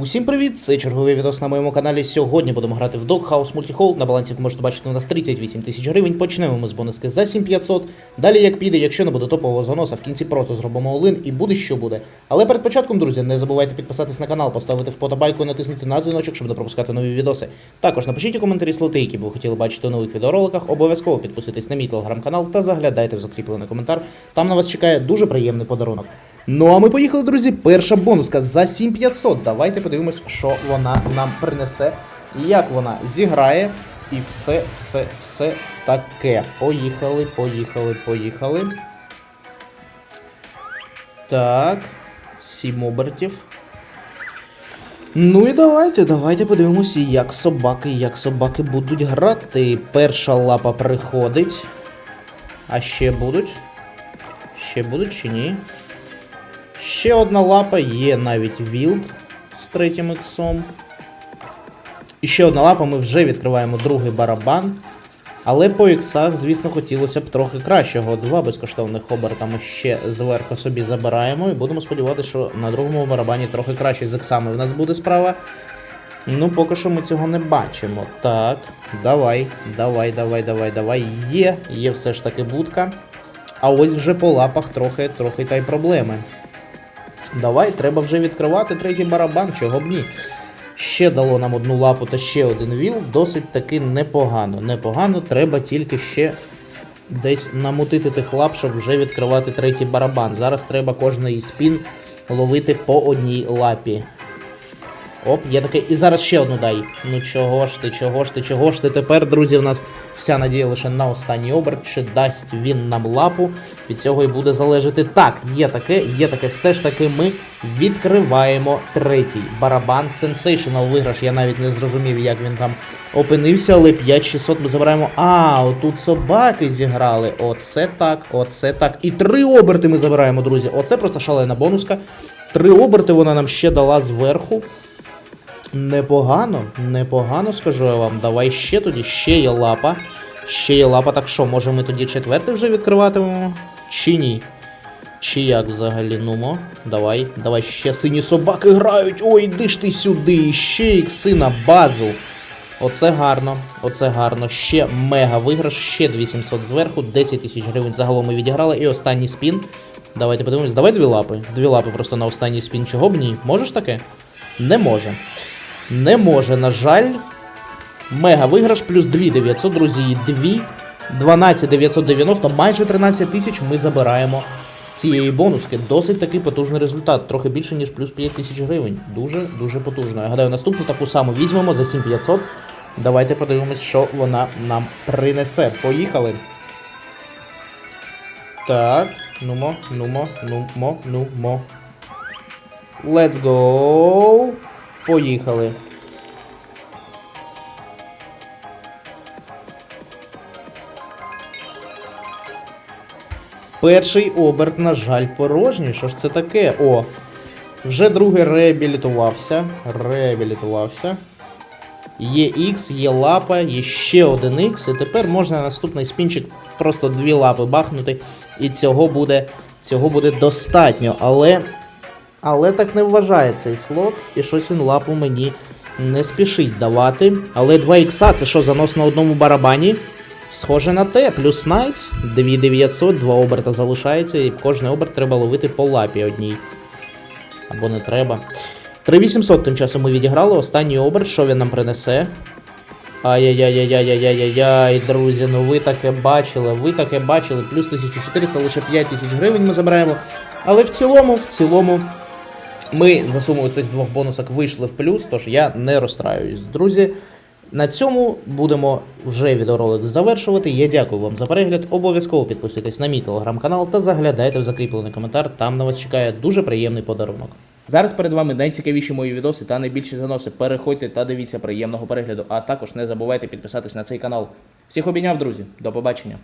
Усім привіт! Це черговий відос на моєму каналі. Сьогодні будемо грати в Dog House Multihold. На балансі ви можете бачити у нас 38 тисяч гривень. Почнемо ми з бонуски за 7500. Далі як піде, якщо не буде топового заноса, в кінці просто зробимо олин і буде що буде. Але перед початком, друзі, не забувайте підписатись на канал, поставити вподобайку і натиснути на дзвіночок, щоб не пропускати нові відоси. Також напишіть у коментарі слоти, які б ви хотіли бачити у нових відеороликах. Обов'язково підписуйтесь на мій телеграм-канал та заглядайте в закріплений коментар. Там на вас чекає дуже приємний подарунок. Ну а ми поїхали, друзі. Перша бонуска за 7500. Давайте подивимось, що вона нам принесе, як вона зіграє. І все, все, все таке. Поїхали, поїхали, поїхали. Так. Сім обертів. Ну і давайте, давайте подивимося, як собаки, як собаки будуть грати. Перша лапа приходить. А ще будуть? Ще будуть чи ні? Ще одна лапа, є навіть вілд з третім іксом. І ще одна лапа, ми вже відкриваємо другий барабан. Але по іксах, звісно, хотілося б трохи кращого. Два безкоштовних оберта ми ще зверху собі забираємо. І будемо сподіватися, що на другому барабані трохи краще з іксами в нас буде справа. Ну, поки що ми цього не бачимо. Так, давай, давай, давай, давай, давай. Є, є все ж таки будка. А ось вже по лапах трохи, трохи та й проблеми. Давай, треба вже відкривати третій барабан, чого б ні. Ще дало нам одну лапу та ще один віл. Досить таки непогано. Непогано, треба тільки ще десь намутити тих лап, щоб вже відкривати третій барабан. Зараз треба кожний спін ловити по одній лапі. Оп, є таке. І зараз ще одну дай. Ну чого ж ти, чого ж ти, чого ж ти тепер, друзі, в нас вся надія лише на останній оберт. Чи дасть він нам лапу? Від цього і буде залежати. Так, є таке, є таке. Все ж таки ми відкриваємо третій барабан. Sensational виграш. Я навіть не зрозумів, як він там опинився, але 5600 ми забираємо. А, отут собаки зіграли. Оце так, оце так. І три оберти ми забираємо, друзі. Оце просто шалена бонуска. Три оберти вона нам ще дала зверху. Непогано, непогано, скажу я вам. Давай ще тоді, ще є лапа. Ще є лапа, так що, може ми тоді четвертий вже відкриватимемо? Чи ні? Чи як взагалі? Нумо, давай, давай ще сині собаки грають. Ой, йди ж ти сюди, ще ікси на базу. Оце гарно, оце гарно. Ще мега виграш, ще 2700 зверху, 10 тисяч гривень загалом ми відіграли. І останній спін. Давайте подивимось. Давай дві лапи. Дві лапи просто на останній спін. Чого б ні? Можеш таке? Не може. Не може, на жаль. Мега виграш плюс 2900, друзі, і 2. 12990, майже 13 тисяч ми забираємо з цієї бонуски. Досить такий потужний результат. Трохи більше, ніж плюс 5 тисяч гривень. Дуже, дуже потужно. Я гадаю, наступну таку саму візьмемо за 7500. Давайте подивимось, що вона нам принесе. Поїхали. Так, нумо, нумо, нумо, нумо. Let's go. Поїхали. Перший оберт, на жаль, порожній. Що ж це таке? О, вже другий реабілітувався. Реабілітувався. Є X, є лапа, є ще один X, і тепер можна на наступний спінчик просто дві лапи бахнути, і цього буде, цього буде достатньо. Але але так не вважає цей слот, і щось він лапу мені не спішить давати. Але 2 ікса це що, занос на одному барабані? Схоже на те, плюс найс, 2900, два оберта залишається, і кожний оберт треба ловити по лапі одній. Або не треба. 3800 тим часом ми відіграли. Останній оберт, що він нам принесе? Ай-яй-яй-яй-яй-яй-яй, друзі, ну ви таке бачили, ви таке бачили. Плюс 1400, лише 5000 гривень ми забираємо. Але в цілому, в цілому, ми за сумою цих двох бонусок вийшли в плюс, тож я не розстраюсь. Друзі, на цьому будемо вже відеоролик завершувати. Я дякую вам за перегляд. Обов'язково підписуйтесь на мій телеграм-канал та заглядайте в закріплений коментар. Там на вас чекає дуже приємний подарунок. Зараз перед вами найцікавіші мої відоси та найбільші заноси. Переходьте та дивіться приємного перегляду. А також не забувайте підписатись на цей канал. Всіх обійняв, друзі. До побачення.